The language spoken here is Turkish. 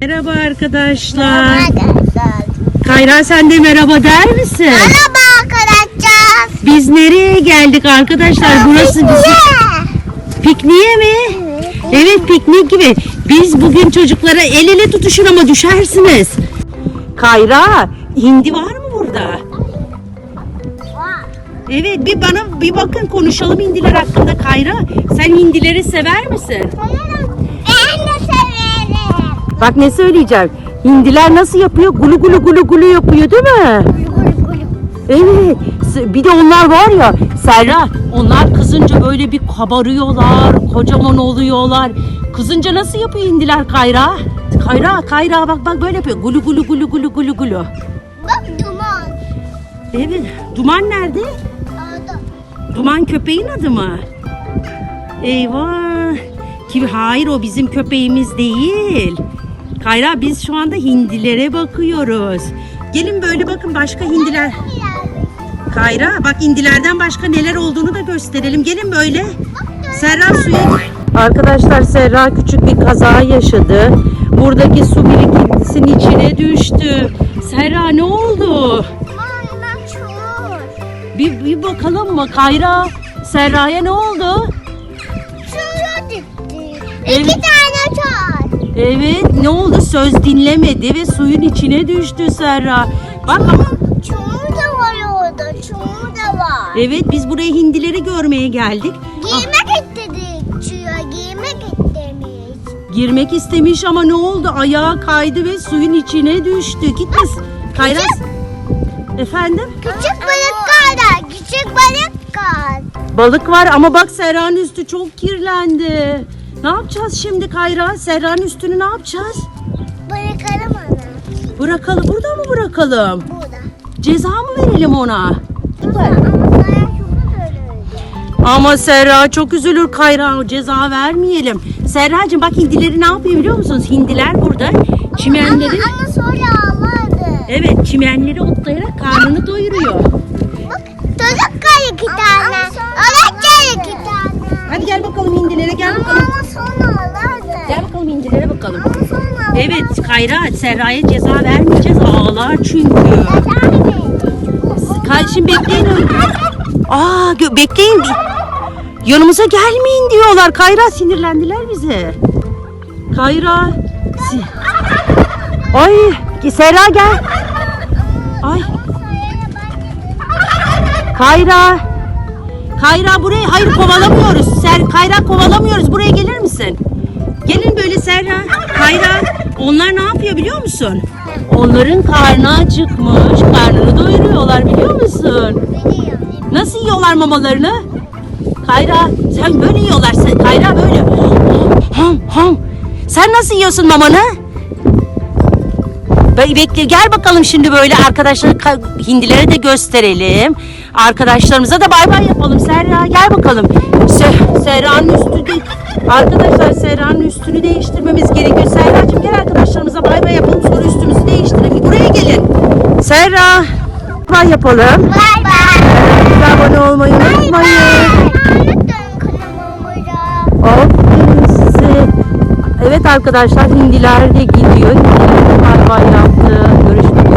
Merhaba arkadaşlar. Kayra sen de merhaba der misin? Merhaba arkadaşlar. Biz nereye geldik arkadaşlar? Burası bizim Bize. pikniğe mi? Evet piknik gibi. Biz bugün çocuklara el ele tutuşun ama düşersiniz. Kayra hindi var mı burada? Evet bir bana bir bakın konuşalım hindiler hakkında Kayra. Sen hindileri sever misin? Bak ne söyleyeceğim. Hindiler nasıl yapıyor? Gulu gulu gulu gulu yapıyor değil mi? Evet. Bir de onlar var ya Serra onlar kızınca böyle bir kabarıyorlar, kocaman oluyorlar. Kızınca nasıl yapıyor hindiler Kayra? Kayra, Kayra bak bak böyle yapıyor. Gulu gulu gulu gulu gulu gulu. Bak duman. Evet. Duman nerede? Orada. Duman köpeğin adı mı? Eyvah. Kim? Hayır o bizim köpeğimiz değil. Kayra biz şu anda hindilere bakıyoruz. Gelin böyle bakın başka hindiler. Kayra bak indilerden başka neler olduğunu da gösterelim. Gelin böyle. Serra suya Arkadaşlar Serra küçük bir kaza yaşadı. Buradaki su birikintisinin içine düştü. Serra ne oldu? Bir, bir bakalım mı Kayra? Serra'ya ne oldu? Suya gitti. Evet. İki tane. Evet ne oldu? Söz dinlemedi ve suyun içine düştü Serra. Bak ama Çukur da var orada. Çukur da var. evet biz buraya hindileri görmeye geldik. Ah, Giymek istedik. Suya giymek istemiş. girmek istemiş ama ne oldu? Ayağı kaydı ve suyun içine düştü. Gitmez. Kayra. Efendim? Küçük balık kaldı. Küçük balık kaldı. Balık var ama bak Serra'nın üstü çok kirlendi. Ne yapacağız şimdi Kayra? Serra'nın üstünü ne yapacağız? Bırakalım onu. Bırakalım. Burada mı bırakalım? Burada. Ceza mı verelim ona? Burada. Ama sana çok üzülürdü. Ama Serra çok üzülür Kayra ceza vermeyelim. Serracığım bak hindileri ne yapıyor biliyor musunuz? Hindiler burada çimenleri Ama, ama sonra ağlardı. evet çimenleri otlayarak karnını doyuruyor. Bak çocuk kal iki tane. Öyle gel iki tane. Hadi gel bakalım hindilere gel Ama, bakalım. ama sonra ağlardı. Gel bakalım. Evet Kayra Serra'ya ceza vermeyeceğiz ağlar çünkü. Kay şimdi bekleyin. Aa bekleyin. Yanımıza gelmeyin diyorlar. Kayra sinirlendiler bize. Kayra. Ay Serra gel. Ay Kayra. Kayra buraya hayır kovalamıyoruz. Ser Kayra kovalamıyoruz. Buraya gelir misin? Böyle Serra. Kayra. Onlar ne yapıyor biliyor musun? Onların karnı acıkmış. Karnını doyuruyorlar biliyor musun? Nasıl yiyorlar mamalarını? Kayra sen böyle yiyorlar. Sen, Kayra böyle. Ham ham. Sen nasıl yiyorsun mamanı? Be- Bekle gel bakalım şimdi böyle arkadaşlar ka- hindilere de gösterelim. Arkadaşlarımıza da bay bay yapalım. Serra gel bakalım. Se Serra'nın üstü de arkadaşlar Serra'nın üstünü değiştirmemiz gerekiyor. Serracığım gel arkadaşlarımıza bay bay yapalım sonra üstümüzü değiştirelim. Buraya gelin. Serra bay yapalım. Bay bay. Abone olmayı unutmayın. Aferin size. Evet arkadaşlar hindiler de gidiyor. Hindiler galiba yaptığı görüşme